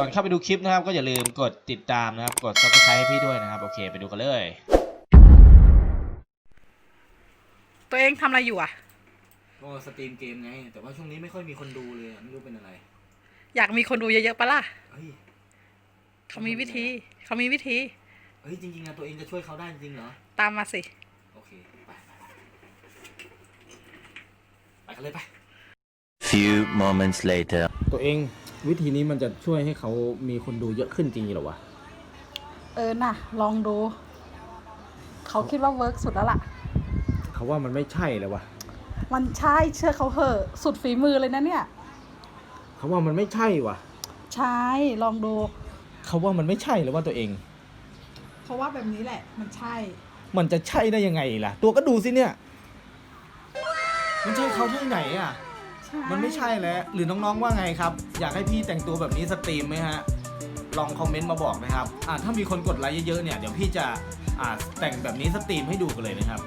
ก่อนเข้าไปดูคลิปนะครับ ก็อย่าลืมกดติดตามนะครับ กด subscribe ให้พี่ด้วยนะครับ โอเค ไปดูกันเลย ตัวเองทำอะไรอยู่อะ ก็สตรีมเกมไง แต่ว่าช่วงนี้ไม่ค่อยมีคนดูเลยอะไม่รู้เป็นอะไรอยากมีคนดูเยอะๆปะล่ะเฮ้ยเขามีวิธีเขามีวิธีเฮ้ยจริงๆอะตัวเองจะช่วยเขาได้จริงเหรอ ตามมาสิ โอเค ไปไปไปไปกันเลยไป Few moments later. ตัวเอง วิธีนี้มันจะช่วยให้เขามีคนดูเยอะขึ้นจริงเหรอวะ เออน่ะ ลองดู เขาคิดว่าเวิร์กสุดแล้วล่ะ เขาว่ามันไม่ใช่เลยวะมันใช่เชื่อเขาเหอะ สุดฝีมือเลยนะเนี่ย เขาว่ามันไม่ใช่วะใช่ ลองดู เขาว่ามันไม่ใช่เลยว่าตัวเองเพราะว่าแบบนี้แหละ มันใช่ มันจะใช่ได้ยังไงล่ะ ตัวก็ดูสิเนี่ย มันใช่เขาที่ไหนอะ ใช่มันไม่ใช่แล้วหรือน้องๆว่าไงครับ อยากให้พี่แต่งตัวแบบนี้สตรีมไหมฮะ ลองคอมเมนต์มาบอกนะครับอ่าถ้ามีคนกดไลค์เยอะๆเนี่ยเดี๋ยวพี่จะอ่าแต่งแบบนี้สตรีมให้ดูกันเลยนะครับ